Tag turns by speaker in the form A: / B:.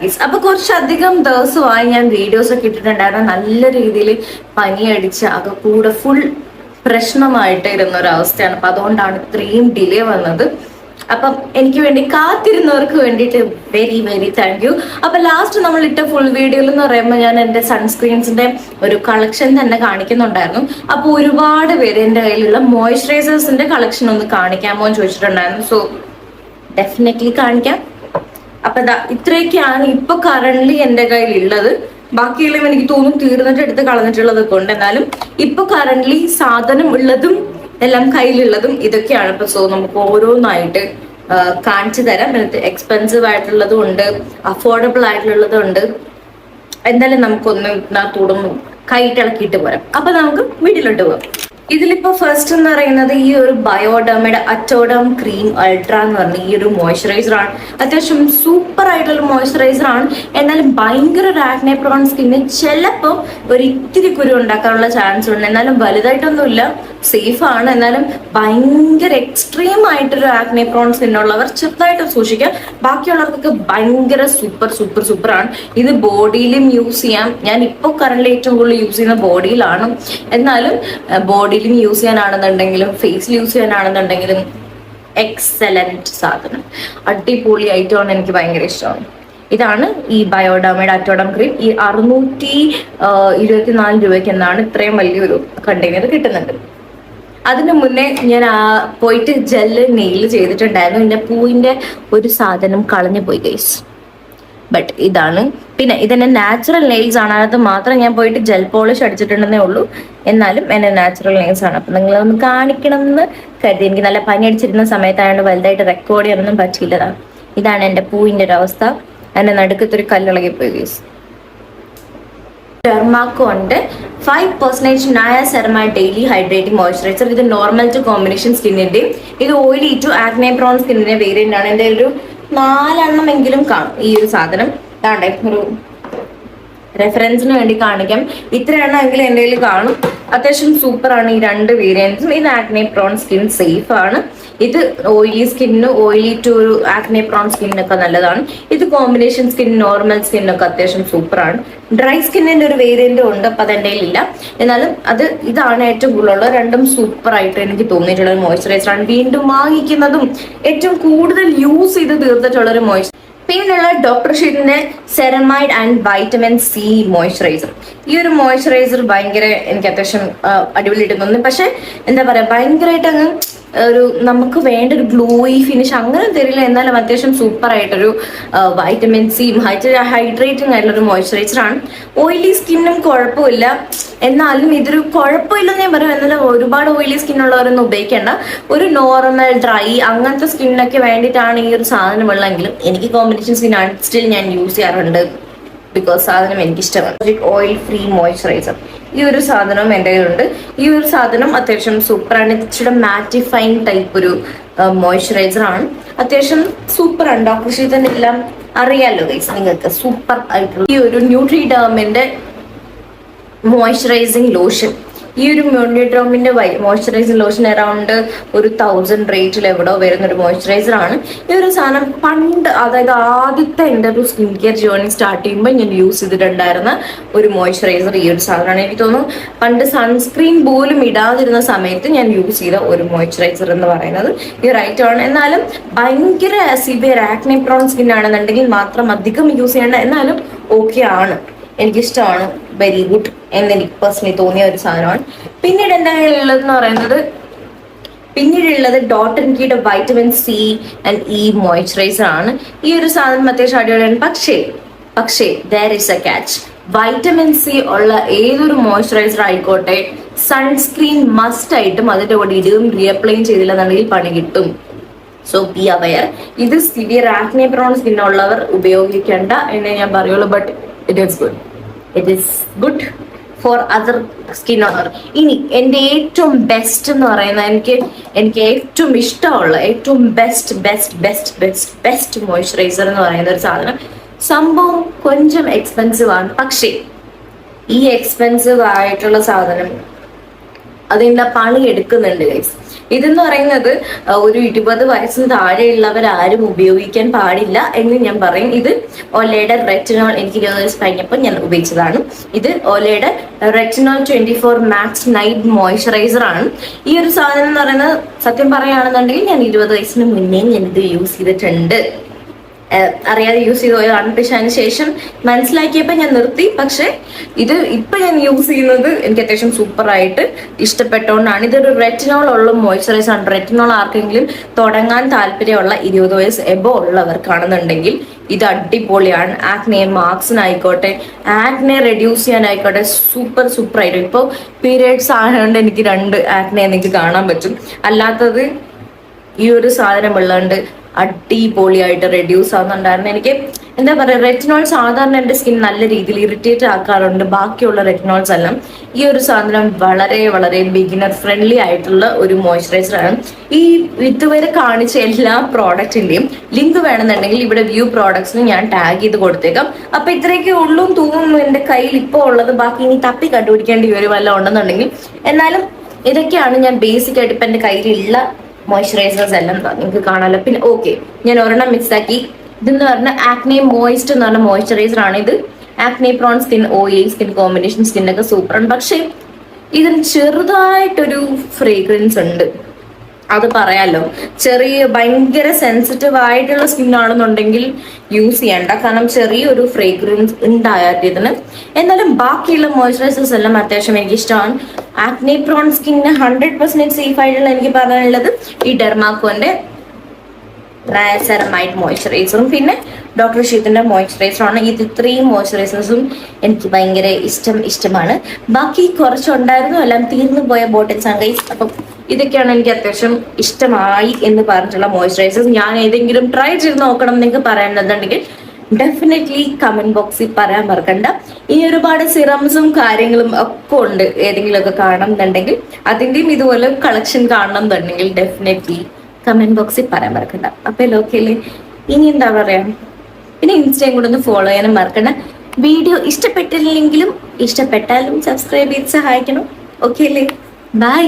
A: ഗീസ് അപ്പൊ കുറച്ചധികം ദിവസമായി ഞാൻ വീഡിയോസ് ഒക്കെ ഇട്ടിട്ടുണ്ടായിരുന്നു. നല്ല രീതിയിൽ പനിയടിച്ച് അത് കൂടെ ഫുൾ പ്രശ്നമായിട്ട് ഇരുന്ന ഒരു അവസ്ഥയാണ് അപ്പൊ അതുകൊണ്ടാണ് ഇത്രയും ഡിലേ വന്നത്. അപ്പം എനിക്ക് വേണ്ടി കാത്തിരുന്നവർക്ക് വേണ്ടിയിട്ട് വെരി വെരി താങ്ക് യു അപ്പൊ ലാസ്റ്റ് നമ്മൾ ഇട്ട ഫുൾ വീഡിയോയിൽ എന്ന് പറയുമ്പോൾ ഞാൻ എന്റെ സൺസ്ക്രീൻസിന്റെ ഒരു കളക്ഷൻ തന്നെ കാണിക്കുന്നുണ്ടായിരുന്നു. അപ്പൊ ഒരുപാട് പേര് എന്റെ കയ്യിലുള്ള മോയ്സ്ചറൈസേഴ്സിന്റെ കളക്ഷൻ ഒന്ന് കാണിക്കാമോ എന്ന് ചോദിച്ചിട്ടുണ്ടായിരുന്നു. സോ ഡെഫിനറ്റ്ലി കാണിക്കാം. അപ്പൊ ഇത്രയൊക്കെയാണ് ഇപ്പൊ കറണ്ട്ലി എന്റെ കയ്യിൽ ഉള്ളത് ബാക്കിയെല്ലാം എനിക്ക് തോന്നും തീർന്നിട്ട് എടുത്ത് കളഞ്ഞിട്ടുള്ളതൊക്കെ ഉണ്ട്. എന്നാലും ഇപ്പൊ കറണ്ട്ലി സാധനം ഉള്ളതും എല്ലാം കയ്യിലുള്ളതും ഇതൊക്കെയാണ്. ഇപ്പൊ സോ നമുക്ക് ഓരോന്നായിട്ട് കാണിച്ചു തരാം. എന്നിട്ട് എക്സ്പെൻസീവ് ആയിട്ടുള്ളതും ഉണ്ട് അഫോർഡബിൾ ആയിട്ടുള്ളതും ഉണ്ട്. എന്തായാലും നമുക്കൊന്ന് കൈ കൈട്ടിളക്കിയിട്ട് പോരാം. അപ്പൊ നമുക്ക് വീട്ടിലോട്ട് പോകാം ഇതിലിപ്പോ ഫസ്റ്റ് എന്ന് പറയുന്നത് ഈ ഒരു ബയോഡമയുടെ അറ്റോഡം ക്രീം അൾട്ര എന്ന് പറഞ്ഞ ഈ ഒരു മോയ്സ്ചറൈസർ ആണ്. അത്യാവശ്യം സൂപ്പർ ആയിട്ടുള്ള മോയ്സ്ചറൈസർ ആണ്. എന്നാൽ ഭയങ്കര ഒരു ആക്നെ പ്രോൺ സ്കിന്നിന് ചിലപ്പോ ഒരു ഇത്തിരി കുരു ഉണ്ടാക്കാനുള്ള ചാൻസ് ഉണ്ട്. എന്നാലും വലുതായിട്ടൊന്നുമില്ല. സേഫ് ആണ് എന്നാലും ഭയങ്കര എക്സ്ട്രീം ആയിട്ടൊരു ആക്നെ പ്രോൺസ് സ്കിന്നുള്ളവർ ചെറുതായിട്ട് സൂക്ഷിക്കുക ബാക്കിയുള്ളവർക്കൊക്കെ ഭയങ്കര സൂപ്പർ സൂപ്പർ സൂപ്പർ ആണ്. ഇത് ബോഡിയിലും യൂസ് ചെയ്യാം. ഞാൻ ഇപ്പോൾ കറണ്ടിൽ ഏറ്റവും കൂടുതൽ യൂസ് ചെയ്യുന്ന ബോഡിയിലാണ്. എന്നാലും ബോഡിയിലും യൂസ് ചെയ്യാനാണെന്നുണ്ടെങ്കിലും ഫേസിൽ യൂസ് ചെയ്യാനാണെന്നുണ്ടെങ്കിലും എക്സലന്റ് സാധനം. അടിപൊളി ഐറ്റമാണ് എനിക്ക് ഭയങ്കര ഇഷ്ടമാണ്. ഇതാണ് ഈ ബയോഡാമയുടെ അറ്റോഡം ക്രീം. ഈ അറുന്നൂറ്റി ഇരുപത്തിനാല് രൂപയ്ക്ക് എന്നാണ് ഇത്രയും വലിയൊരു കണ്ടെയ്നർ കിട്ടുന്നുണ്ട് അതിനു മുന്നേ ഞാൻ ആ പോയിട്ട് ജെല്ല് നെയിൽ ചെയ്തിട്ടുണ്ടായിരുന്നു. എന്റെ പൂവിന്റെ ഒരു സാധനം കളഞ്ഞു പോയി ഗൈസ് ബട്ട് ഇതാണ്. പിന്നെ ഇതെന്നെ നാച്ചുറൽ നെയിൽസ് ആണ്. അത് മാത്രം ഞാൻ പോയിട്ട് ജെൽ പോളിഷ് അടിച്ചിട്ടുണ്ടെന്നേ ഉള്ളൂ. എന്നാലും എന്നെ നാച്ചുറൽ നെയിൽസ് ആണ്. അപ്പൊ നിങ്ങൾ ഒന്ന് കാണിക്കണം എന്ന് കരുതി. എനിക്ക് നല്ല പനി അടിച്ചിരുന്ന സമയത്തായതുകൊണ്ട് വലുതായിട്ട് റെക്കോർഡ് ചെയ്യാനൊന്നും പറ്റിയില്ലതാണ് ഇതാണ് എന്റെ പൂവിന്റെ ഒരു അവസ്ഥ. എന്റെ നടുക്കത്തൊരു കല്ലിളകി പോയി ഗൈസ് ഡെർമാക്കോണ്ട് ഫൈവ് പെർസെന്റേജ് നായ സെറമ ഡെയിലി ഹൈഡ്രേറ്റിംഗ് മോയ്സ്ചറൈസർ ഇത് നോർമൽ ടു കോമ്പിനേഷൻ സ്കിന്നിന്റെയും ഇത് ഓയിലി ടു ആക്നെ പ്രോൺ സ്കിന്നിന്റെ വേരിയന്റ് ആണ് എന്റെ ഒരു നാലെണ്ണം എങ്കിലും കാണും ഈ ഒരു സാധനം. താണ്ടെ ഒരു റെഫറൻസിന് വേണ്ടി കാണിക്കാം. ഇത്ര എണ്ണം എങ്കിലും എന്റെ കയ്യിൽ കാണും. അത്യാവശ്യം സൂപ്പറാണ് ഈ രണ്ട് വേരിയൻസും ഇത് ആക്നെ പ്രോൺ സ്കിൻ സേഫ് ആണ്. ഇത് ഓയിലി സ്കിന്നിന് ഓയിലി ടു ഒരു ആക്നെ പ്രോൺ സ്കിന്നിനൊക്കെ നല്ലതാണ്. ഇത് കോമ്പിനേഷൻ സ്കിൻ നോർമൽ സ്കിന്നൊക്കെ അത്യാവശ്യം സൂപ്പർ ആണ്. ഡ്രൈ സ്കിന്നിന്റെ ഒരു വേരിയന്റ് ഉണ്ട് അപ്പൊ അത് എന്റെ കയ്യിലില്ല. എന്നാലും അത് ഇതാണ് ഏറ്റവും കൂടുതലുള്ള രണ്ടും സൂപ്പർ ആയിട്ട് എനിക്ക് തോന്നിയിട്ടുള്ള ഒരു മോയ്സ്ചറൈസർ ആണ്. വീണ്ടും വാങ്ങിക്കുന്നതും ഏറ്റവും കൂടുതൽ യൂസ് ചെയ്ത് തീർത്തിട്ടുള്ള ഒരു മോയ്സ്ചർ പിന്നെയുള്ള ഡോക്ടർ ഷീറ്റിന്റെ ceramide and vitamin C moisturiser ഈ ഒരു മോയ്സ്ചറൈസർ ഭയങ്കര എനിക്ക് അത്യാവശ്യം അടിപൊളി തോന്നുന്നു. പക്ഷെ എന്താ പറയാ ഭയങ്കരമായിട്ട് അങ്ങ് ഒരു നമുക്ക് വേണ്ട ഒരു ഗ്ലോയി ഫിനിഷ് അങ്ങനെ തരില്ല. എന്നാലും അത്യാവശ്യം സൂപ്പർ ആയിട്ടൊരു വൈറ്റമിൻ സിയും ഹൈഡ്രേറ്റിംഗ് ആയിട്ടുള്ള ഒരു മോയ്സ്ചറൈസർ ആണ്. ഓയിലി സ്കിന്നും കുഴപ്പമില്ല. എന്നാലും ഇതൊരു കുഴപ്പമില്ലെന്ന് ഞാൻ പറയും. എന്നാലും ഒരുപാട് ഓയിലി സ്കിൻ ഉള്ളവരൊന്നും ഉപയോഗിക്കേണ്ട. ഒരു നോർമൽ ഡ്രൈ അങ്ങനത്തെ സ്കിന്നൊക്കെ വേണ്ടിയിട്ടാണ് ഈ ഒരു സാധനം ഉള്ളതെങ്കിലും എനിക്ക് കോമ്പിനേഷൻ സ്കിന്നാണ് സ്റ്റിൽ ഞാൻ യൂസ് ചെയ്യാറുണ്ട്. ബിക്കോസ് സാധനം എനിക്ക് ഇഷ്ടമാണ് ഓയിൽ ഫ്രീ മോയ്സ്ചറൈസർ ഈ ഒരു സാധനം എന്റെ കയ്യിലുണ്ട്. ഈ ഒരു സാധനം അത്യാവശ്യം സൂപ്പറാണ്. ഇച്ചിരി മാറ്റിഫൈൻ ടൈപ്പ് ഒരു മോയ്സ്ചറൈസർ ആണ്. അത്യാവശ്യം സൂപ്പർ ആണ് ഡോക്ടർ തന്നെ എല്ലാം അറിയാലോ ഗൈസ് നിങ്ങൾക്ക്. സൂപ്പർ ആയിട്ടുള്ള ഈ ഒരു ന്യൂട്രി ഡേമിന്റെ മോയ്സ്ചറൈസിങ് ലോഷൻ ഈ ഒരു മ്യൂണിഡ്രോമിന്റെ മോയ്സ്ചറൈസർ ലോഷൻ അറൗണ്ട് ഒരു തൗസൻഡ് റേറ്റിൽ എവിടെയോ വരുന്ന ഒരു മോയ്സ്ചറൈസർ ആണ്. ഈ ഒരു സാധനം പണ്ട് അതായത് ആദ്യത്തെ എന്റെ ഒരു സ്കിൻ കെയർ ജേർണി സ്റ്റാർട്ട് ചെയ്യുമ്പോൾ ഞാൻ യൂസ് ചെയ്തിട്ടുണ്ടായിരുന്ന ഒരു മോയ്സ്ചറൈസർ ഈ ഒരു സാധനമാണ്. എനിക്ക് തോന്നുന്നു പണ്ട് സൺസ്ക്രീൻ പോലും ഇടാതിരുന്ന സമയത്ത് ഞാൻ യൂസ് ചെയ്ത ഒരു മോയ്സ്ചറൈസർ എന്ന് പറയുന്നത് ഈ റൈറ്റ് ആണ്. എന്നാലും ഭയങ്കര സിവിയർ ആക്നെ പ്രോൺ സ്കിൻ ആണെന്നുണ്ടെങ്കിൽ മാത്രം അധികം യൂസ് ചെയ്യേണ്ട എന്നാലും ഓക്കെ ആണ്. എനിക്കിഷ്ടമാണ്. വെരി ഗുഡ് എന്ന് എനിക്ക് പേഴ്സണലി തോന്നിയ ഒരു സാധനമാണ്. പിന്നീട് എന്താണ് ഉള്ളത് എന്ന് പറയുന്നത്? പിന്നീടുള്ളത് dot and vitamin C and E moisturiser ആണ്. ഈ ഒരു സാധനം അത്യാവശ്യം അടിപൊളിയാണ്. പക്ഷേ പക്ഷേ there is a catch vitamin C ഉള്ള ഏതൊരു മോയ്സ്ചറൈസർ ആയിക്കോട്ടെ സൺസ്ക്രീൻ മസ്റ്റ് ആയിട്ടും അതിന്റെ കൂടെ ഇതും റീഅപ്ലൈ ചെയ്തില്ലെന്നുണ്ടെങ്കിൽ പണി കിട്ടും. സോ ബി അവയർ ഇത് സിവിയർ ആക്നെ സ്കിൻ ഉള്ളവർ ഉപയോഗിക്കേണ്ട എന്നേ ഞാൻ പറയുള്ളൂ but it is good it is good for other skin owner ഇനി എന്റെ ഏറ്റവും ബെസ്റ്റ് എന്ന് പറയുന്ന എനിക്ക് എനിക്ക് ഏറ്റവും ഇഷ്ടമുള്ള ഏറ്റവും best best best best best moisturiser എന്ന് പറയുന്ന ഒരു സാധനം. സംഭവം കൊഞ്ചം എക്സ്പെൻസീവ് ആണ്. പക്ഷേ ഈ എക്സ്പെൻസീവ് ആയിട്ടുള്ള സാധനം അതിന്റെ പണി എടുക്കുന്നുണ്ട് ഗൈസ് ഇതെന്ന് പറയുന്നത് ഒരു ഇരുപത് വയസ്സിന് താഴെയുള്ളവർ ആരും ഉപയോഗിക്കാൻ പാടില്ല എന്ന് ഞാൻ പറയും. ഇത് ഒലയുടെ റെറ്റിനോൾ എനിക്ക് ഇരുപത് വയസ്സ് കഴിഞ്ഞപ്പോൾ ഞാൻ ഉപയോഗിച്ചതാണ്. ഇത് ഒലയുടെ retinol twenty four max night moisturiser ആണ്. ഈ ഒരു സാധനം എന്ന് പറയുന്നത് സത്യം പറയുകയാണെന്നുണ്ടെങ്കിൽ ഞാൻ ഇരുപത് വയസ്സിന് മുന്നേ ഞാൻ ഇത് യൂസ് ചെയ്തിട്ടുണ്ട്. അറിയാതെ യൂസ് ചെയ്ത് പോയത് പക്ഷെ ശേഷം മനസ്സിലാക്കിയപ്പോൾ ഞാൻ നിർത്തി. പക്ഷെ ഇത് ഇപ്പൊ ഞാൻ യൂസ് ചെയ്യുന്നത് എനിക്ക് അത്യാവശ്യം സൂപ്പർ ആയിട്ട് ഇഷ്ടപ്പെട്ടതുകൊണ്ടാണ് ഇതൊരു റെറ്റിനോൾ ഉള്ള മോയ്സ്ചറൈസർ ആണ്. റെറ്റിനോൾ ആർക്കെങ്കിലും തുടങ്ങാൻ താല്പര്യമുള്ള ഇരുപത് വയസ്സ് എബോ ഉള്ളവർക്കാണെന്നുണ്ടെങ്കിൽ ഇത് അടിപൊളിയാണ്. ആക്നെ മാർക്സിനായിക്കോട്ടെ. ആക്നെ റെഡ്യൂസ് ചെയ്യാനായിക്കോട്ടെ. സൂപ്പർ സൂപ്പർ ആയിട്ട്. ഇപ്പോൾ പീരിയഡ്സ് ആയതുകൊണ്ട് എനിക്ക് രണ്ട് ആക്നെ എനിക്ക് കാണാൻ പറ്റും. അല്ലാത്തത് ഈ ഒരു സാധനം ഉള്ളതുകൊണ്ട് അടിപൊളിയായിട്ട് റെഡ്യൂസ് ആവുന്നുണ്ടായിരുന്നു. എനിക്ക് എന്താ പറയുക റെറ്റിനോൾ സാധാരണ എന്റെ സ്കിൻ നല്ല രീതിയിൽ ഇറിറ്റേറ്റ് ആക്കാറുണ്ട്. ബാക്കിയുള്ള റെറ്റിനോൾസ് എല്ലാം ഈ ഒരു സാധനം വളരെ വളരെ ബിഗിനർ ഫ്രണ്ട്ലി ആയിട്ടുള്ള ഒരു മോയ്സ്ചറൈസർ ആണ്. ഈ ഇതുവരെ കാണിച്ച എല്ലാ പ്രോഡക്റ്റിന്റെയും ലിങ്ക് വേണമെന്നുണ്ടെങ്കിൽ ഇവിടെ വ്യൂ പ്രോഡക്ട്സിന് ഞാൻ ടാഗ് ചെയ്ത് കൊടുത്തേക്കാം. അപ്പം ഇത്രയൊക്കെ ഉള്ളൂ തൂങ്ങുന്നു എന്റെ കയ്യിൽ ഇപ്പോൾ ഉള്ളത്. ബാക്കി ഇനി തപ്പി കണ്ടുപിടിക്കേണ്ടി വരും വല്ല ഉണ്ടെന്നുണ്ടെങ്കിൽ. എന്നാലും ഇതൊക്കെയാണ് ഞാൻ ബേസിക് ആയിട്ട് ഇപ്പൊ എന്റെ കയ്യിലുള്ള മോയ്സ്ചറൈസേഴ്സ് എല്ലാം നിങ്ങൾക്ക് കാണാമല്ലോ പിന്നെ ഓക്കെ ഞാൻ ഒരെണ്ണം മിക്സ് ആക്കി. ഇതെന്ന് പറഞ്ഞ ആക്നെ മോയിസ്റ്റ് എന്ന് പറഞ്ഞ മോയ്സ്ചറൈസർ ആണ് ഇത്. Acne prone skin oil skin combination സ്കിന്നൊക്കെ സൂപ്പറാണ് പക്ഷെ ഇതിന് ചെറുതായിട്ടൊരു ഫ്രേഗ്രൻസ് ഉണ്ട്. അത് പറയാലോ. ചെറിയ ഭയങ്കര സെൻസിറ്റീവ് ആയിട്ടുള്ള സ്കിൻ ആണെന്നുണ്ടെങ്കിൽ യൂസ് ചെയ്യണ്ട. കാരണം ചെറിയൊരു ഫ്രേഗ്രൻസ് ഉണ്ടായാൽ ഇതിന് എന്നാലും ബാക്കിയുള്ള മോയ്സ്ചറൈസേഴ്സ് എല്ലാം അത്യാവശ്യം എനിക്ക് ഇഷ്ടമാണ് ആക്നെ പ്രോൺ സ്കിന്നിന് ഹൺഡ്രഡ് പെർസെന്റ് സേഫ് ആയിട്ടുള്ള എനിക്ക് പറയാനുള്ളത് ഈ ഡെർമാക്കോന്റെ സെറമൈറ്റ് മോയ്സ്ചറൈസറും പിന്നെ ഡോക്ടർ ഷീത്തിന്റെ മോയ്സ്ചറൈസറാണ് ഇത് ഇത്രയും മോയ്സ്ചറൈസേഴ്സും എനിക്ക് ഭയങ്കര ഇഷ്ടം ഇഷ്ടമാണ്. ബാക്കി കുറച്ചുണ്ടായിരുന്നു. എല്ലാം തീർന്നു പോയ ബോട്ടിൽസ് ആണ് ഗൈസ് അപ്പം ഇതൊക്കെയാണ് എനിക്ക് അത്യാവശ്യം ഇഷ്ടമായി എന്ന് പറഞ്ഞിട്ടുള്ള മോയ്സ്ചറൈസേഴ്സ് ഞാൻ ഏതെങ്കിലും ട്രൈ ചെയ്ത് നോക്കണം എന്ന് നിങ്ങൾക്ക് പറയുന്നുണ്ടെങ്കിൽ ഡെഫിനറ്റ്ലി കമന്റ് ബോക്സിൽ പറയാൻ മറക്കണ്ട. ഇനി ഒരുപാട് സിറംസും കാര്യങ്ങളും ഒക്കെ ഉണ്ട് ഏതെങ്കിലുമൊക്കെ കാണണം എന്നുണ്ടെങ്കിൽ അതിന്റെയും ഇതുപോലെ കളക്ഷൻ കാണണം എന്നുണ്ടെങ്കിൽ ഡെഫിനറ്റ്ലി കമന്റ് ബോക്സിൽ പറയാൻ മറക്കണ്ട. അപ്പൊ ലോക്കയിൽ ഇനി എന്താ പറയാ? പിന്നെ ഇൻസ്റ്റയും കൂടെ ഒന്ന് ഫോളോ ചെയ്യാനും മറക്കണ്ട. വീഡിയോ ഇഷ്ടപ്പെട്ടില്ലെങ്കിലും ഇഷ്ടപ്പെട്ടാലും സബ്സ്ക്രൈബ് ചെയ്ത് സഹായിക്കണം. ഓക്കെ അല്ലേ? ബൈ